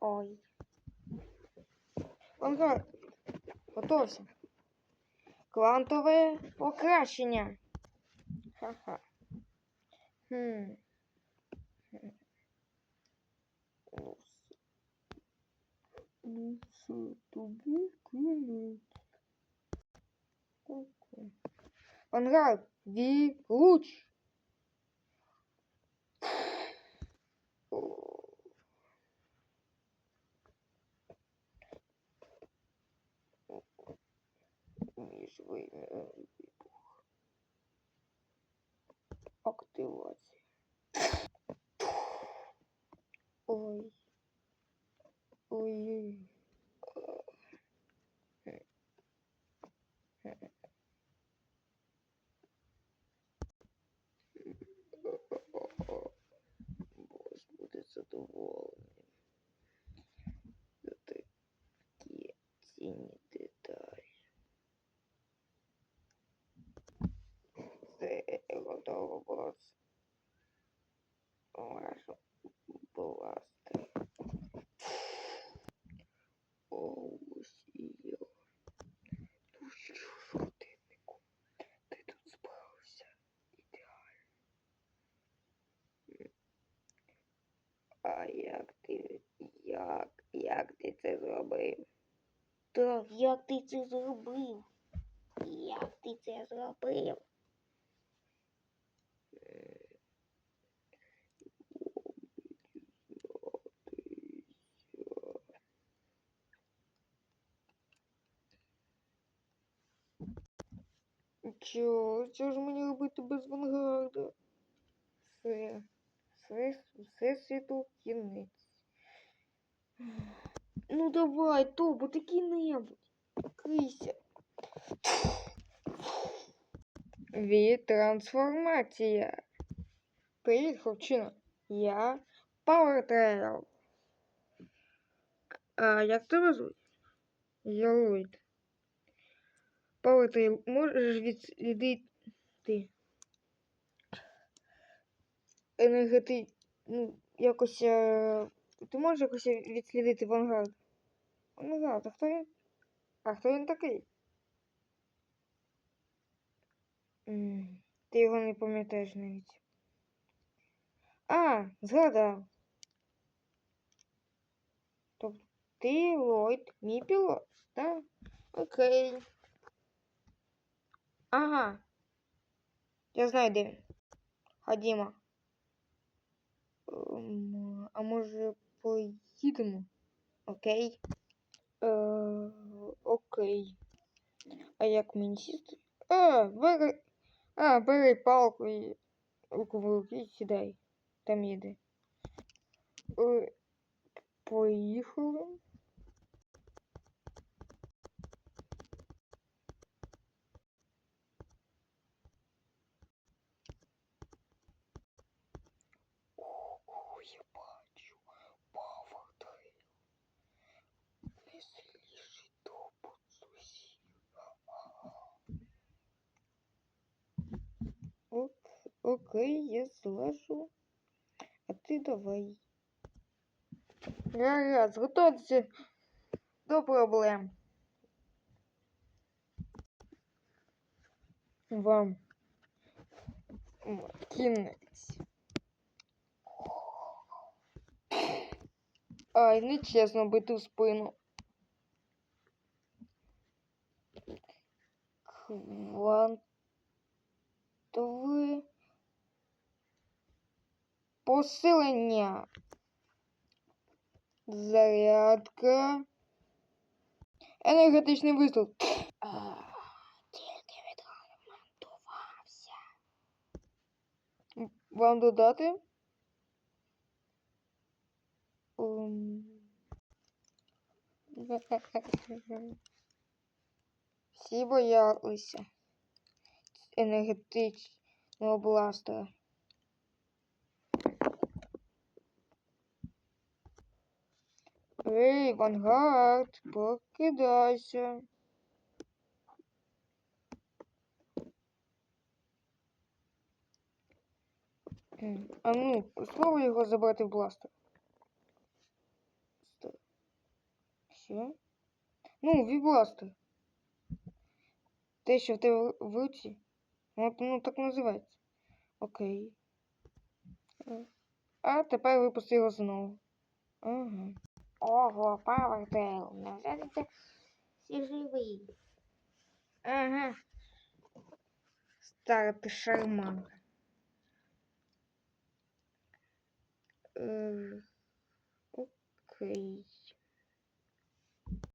Ой. Ага, готовся. квантовое украшение, Ха-ха. Хм. Он грав ві луч. Міжвимірний вибух. Активація. Ой. Ой. Бос буде задоволений. За такі цінні Ваш бластер. Ось ти тут справився ідеально. А як ти, як, як ти це зробив? Так, як ти це зробив? Як ти це зробив? Чо, що ж мені робити без Вангарда? Все, все, все світу кінець. Ну давай, Тобо, ти кінебудь. Крися. Від трансформація. Привіт, хлопчина. Я Power Trail. А як тебе звуть? Я Ллойд. Power Trail, можеш відслідити енергети... Ну, якось... е, Ти можеш якось відслідити Вангард? Вангард, а хто він? А хто він такий? Ти його не пам'ятаєш навіть. А, згадав. Тобто ти Ллойд, мій пілот, так? Окей. Ага. Я знаю, де він. Ходімо. Ем, а може поїдемо? Окей. Е, окей. А як мені сісти? А, бери. А, бери палку і руку в руки і сідай. Там їде. Е, поїхали. Ого, я бачу. Power Trail. Веселіший топот з усіх. Ок, окей, я злажу. А ти давай. Гаразд, готуйтеся до проблем. Вам кінець. Ай, нечесно бити в спину. Квантове посилення. Зарядка. Енергетичний. А, Тільки відремонтувався. Вам додати? Ем. Всі боялися енергетичного бластера. Ей, Вангард, покидайся. А ну, слово його забрати в бластер. Все. Ну, вібластер. Те, що в тебе в руці. От, ну, так називається. Окей. Е, а тепер випусти його знову. Ага. Ого, Павердейл. Невже це всі живий? Ага. Старый ты шарман. Е, окей.